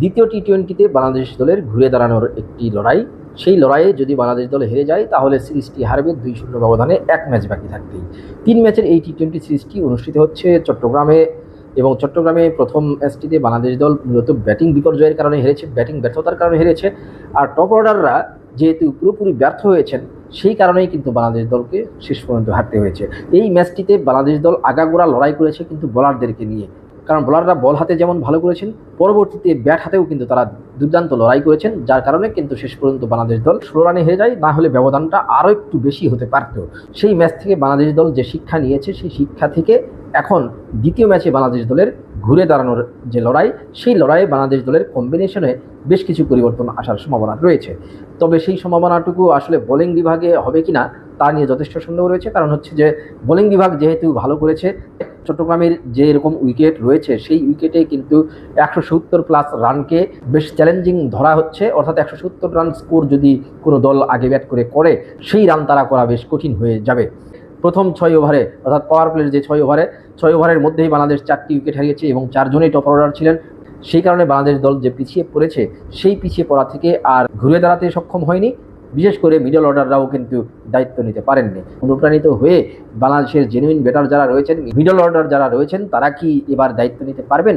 দ্বিতীয় টি টোয়েন্টিতে বাংলাদেশ দলের ঘুরে দাঁড়ানোর একটি লড়াই। সেই লড়াইয়ে যদি বাংলাদেশ দল হেরে যায়, তাহলে সিরিজটি হারবে দুই শূন্য ব্যবধানে, এক ম্যাচ বাকি থাকতেই। তিন ম্যাচের এই টি টোয়েন্টি সিরিজটি অনুষ্ঠিত হচ্ছে চট্টগ্রামে এবং চট্টগ্রামে প্রথম ম্যাচটিতে বাংলাদেশ দল মূলত ব্যাটিং বিপর্যয়ের কারণে হেরেছে, ব্যাটিং ব্যর্থতার কারণে হেরেছে। আর টপ অর্ডাররা যেহেতু পুরোপুরি ব্যর্থ হয়েছেন, সেই কারণেই কিন্তু বাংলাদেশ দলকে শেষ পর্যন্ত হারতে হয়েছে। এই ম্যাচটিতে বাংলাদেশ দল আগাগোড়া লড়াই করেছে কিন্তু বোলারদেরকে নিয়ে। কারণ বোলাররা বল হাতে যেমন ভালো করেছেন, পরবর্তীতে ব্যাট হাতেও কিন্তু তারা দুর্দান্ত লড়াই করেছেন, যার কারণে কিন্তু শেষ পর্যন্ত বাংলাদেশ দল ষোলো রানে হেরে যায়, না হলে ব্যবধানটা আরও একটু বেশি হতে পারত। সেই ম্যাচ থেকে বাংলাদেশ দল যে শিক্ষা নিয়েছে, সেই শিক্ষা থেকে এখন দ্বিতীয় ম্যাচে বাংলাদেশ দলের ঘুরে দাঁড়ানোর যে লড়াই, সেই লড়াইয়ে বাংলাদেশ দলের কম্বিনেশনে বেশ কিছু পরিবর্তন আসার সম্ভাবনা রয়েছে। তবে সেই সম্ভাবনাটুকু আসলে বোলিং বিভাগে হবে কিনা, তা নিয়ে যথেষ্ট সন্দেহ রয়েছে, কারণ হচ্ছে যে বোলিং বিভাগ যেহেতু ভালো করেছে চট্টগ্রামের যে এরকম উইকেট রয়েছে, সেই উইকেটে কিন্তু একশো সত্তর প্লাস রানকে বেশ চ্যালেঞ্জিং ধরা হচ্ছে। অর্থাৎ একশো সত্তর রান স্কোর যদি কোনো দল আগে ব্যাট করে করে, সেই রান তারা করা বেশ কঠিন হয়ে যাবে। প্রথম ছয় ওভারে অর্থাৎ পাওয়ার প্লের যে ছয় ওভারে ছয় ওভারের মধ্যেই বাংলাদেশ চারটি উইকেট হারিয়েছে এবং চারজনেই টপ অর্ডার ছিলেন। সেই কারণে বাংলাদেশ দল যে পিছিয়ে পড়েছে, সেই পিছিয়ে পড়া থেকে আর ঘুরে দাঁড়াতে সক্ষম হয়নি। বিশেষ করে মিডল অর্ডাররাও কিন্তু দায়িত্ব নিতে পারেননি। অনুপ্রাণিত হয়ে বাংলাদেশের জেনুইন ব্যাটার যারা রয়েছেন মিডল অর্ডার যারা রয়েছেন, তারা কি এবার দায়িত্ব নিতে পারবেন?